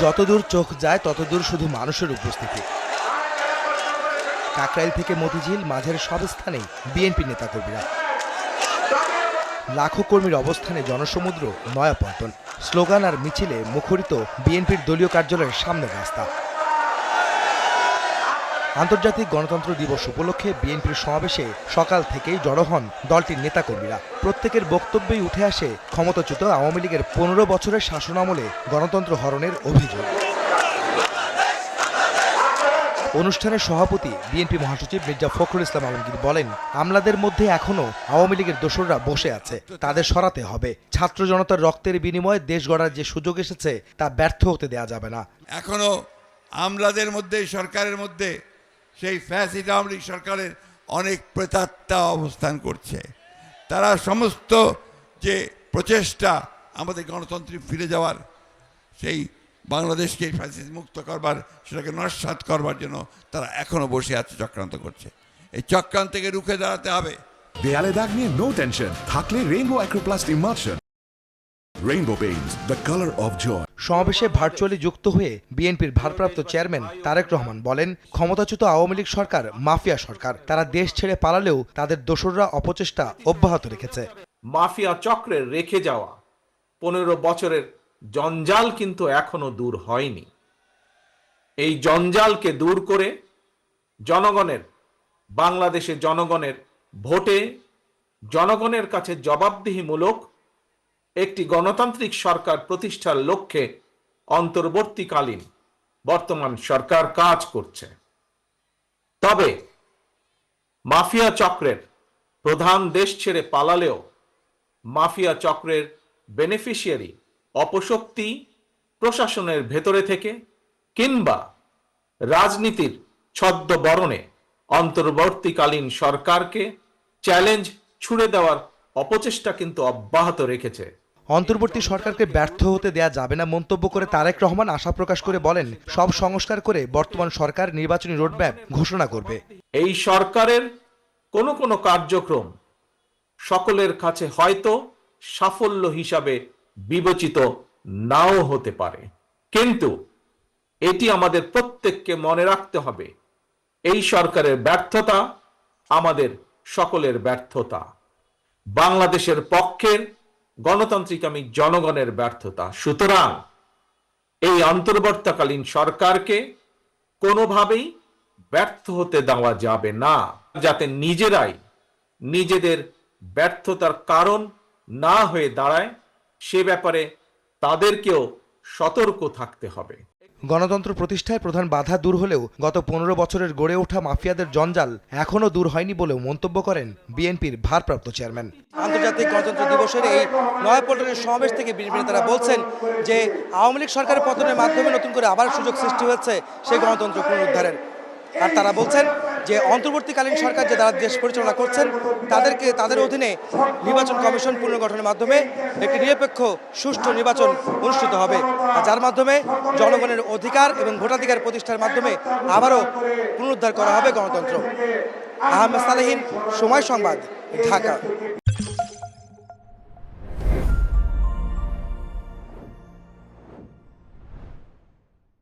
যতদূর চোখ যায়, ততদূর শুধু মানুষের উপস্থিতি। কাকরাইল থেকে মতিঝিল, মাঝের সব স্থানেই বিএনপি নেতাকর্মীরা। লাখো কর্মীর অবস্থানে জনসমুদ্র, নয়াপল্টন। স্লোগান আর মিছিলে মুখরিত বিএনপির দলীয় কার্যালয়ের সামনের রাস্তা। আন্তর্জাতিক গণতন্ত্র দিবস উপলক্ষে বিএনপির সমাবেশে সকাল থেকেই জড়ো হন দলটির নেতাকর্মীরা। প্রত্যেকের বক্তব্যেই উঠে আসে ক্ষমতাচ্যুত আওয়ামী লীগের পনেরো বছরের শাসনামলে গণতন্ত্র হরণের অভিযোগ। অনুষ্ঠানের সভাপতি বিএনপি মহাসচিব মির্জা ফখরুল ইসলাম আলমগীর বলেন, আমলাদের মধ্যে এখনও আওয়ামী লীগের দোসররা বসে আছে, তাদের সরাতে হবে। ছাত্র জনতার রক্তের বিনিময়ে দেশ গড়ার যে সুযোগ এসেছে, তা ব্যর্থ হতে দেয়া যাবে না। এখনও আমলাদের মধ্যে, সরকারের মধ্যে সেই ফ্যাসিড আওয়ামী সরকারের অনেক প্রেতাত্মা অবস্থান করছে। তারা সমস্ত যে প্রচেষ্টা আমাদের গণতন্ত্রে ফিরে যাওয়ার, সেই বাংলাদেশকে ফ্যাসিস মুক্ত করবার, সেটাকে নস্বাত করবার জন্য তারা এখনও বসে আছে, চক্রান্ত করছে। এই চক্রান্তকে রুখে দাঁড়াতে হবে। দেয়ালে দাগ নিয়ে নো টেনশন থাকলে Rainbow Acroplast emulsion Rainbow paints the colour of joy সমাবেশে ভার্চুয়ালি যুক্ত হয়ে বিএনপির ভারপ্রাপ্ত চেয়ারম্যান তারেক রহমান বলেন, ক্ষমতাচ্যুত আওয়ামী লীগ সরকার মাফিয়া সরকার। তারা দেশ ছেড়ে পালালেও তাদের দোসররা অপচেষ্টা অব্যাহত রেখেছে। মাফিয়া চক্রের রেখে যাওয়া পনেরো বছরের জঞ্জাল কিন্তু এখনও দূর হয়নি। এই জঞ্জালকে দূর করে জনগণের বাংলাদেশে জনগণের ভোটে জনগণের কাছে জবাবদিহিমূলক একটি গণতান্ত্রিক সরকার প্রতিষ্ঠার লক্ষ্যে অন্তর্বর্তীকালীন বর্তমান সরকার কাজ করছে। তবে মাফিয়া চক্রের প্রধান দেশ ছেড়ে পালালেও মাফিয়া চক্রের বেনিফিশিয়ারি অপশক্তি প্রশাসনের ভেতরে থেকে কিংবা রাজনীতির ছদ্মবরণে অন্তর্বর্তীকালীন সরকারকে চ্যালেঞ্জ ছুড়ে দেওয়ার অপচেষ্টা কিন্তু অব্যাহত রেখেছে। অন্তর্বর্তী সরকারকে ব্যর্থ হতে দেয়া যাবে না মন্তব্য করে তারেক রহমান আশা প্রকাশ করে বলেন, সব সংস্কার করে বর্তমান সরকার নির্বাচনী রোডম্যাপ ঘোষণা করবে। এই সরকারের কোনো কোনো কার্যক্রম সকলের কাছে হয়তো সাফল্য হিসাবে বিবেচিত নাও হতে পারে। কিন্তু এটি আমাদের প্রত্যেককে মনে রাখতে হবে, এই সরকারের ব্যর্থতা আমাদের সকলের ব্যর্থতা। বাংলাদেশের পক্ষের গণতান্ত্রিকামী জনগণের ব্যর্থতা। সুতরাং এই অন্তর্বর্তীকালীন সরকারকে কোনোভাবেই ব্যর্থ হতে দেওয়া যাবে না, যাতে নিজেরাই নিজেদের ব্যর্থতার কারণ না হয়ে দাঁড়ায়, সে ব্যাপারে তাদেরকেও সতর্ক থাকতে হবে। গণতন্ত্র প্রতিষ্ঠায় প্রধান বাধা দূর হলেও গত পনেরো বছরের গড়ে ওঠা মাফিয়াদের জঞ্জাল এখনও দূর হয়নি বলেও মন্তব্য করেন বিএনপির ভারপ্রাপ্ত চেয়ারম্যান। আন্তর্জাতিক গণতন্ত্র দিবসের এই নয়াপল্টনের সমাবেশ থেকে বিএনপি নেতারা বলছেন যে আওয়ামী লীগ সরকারের পতনের মাধ্যমে নতুন করে আবার সুযোগ সৃষ্টি হয়েছে সেই গণতন্ত্র পুনরুদ্ধারের। আর তারা বলছেন যে অন্তর্বর্তীকালীন সরকার যে তারা দেশ পরিচালনা করছেন, তাদেরকে, তাদের অধীনে নির্বাচন কমিশন পুনর্গঠনের মাধ্যমে একটি নিরপেক্ষ, সুষ্ঠু নির্বাচন অনুষ্ঠিত হবে। যার মাধ্যমে জনগণের অধিকার এবং ভোটাধিকার প্রতিষ্ঠার মাধ্যমে আবারও পুনরুদ্ধার করা হবে গণতন্ত্র। আহমেদ সালেহীন, সময় সংবাদ, ঢাকা।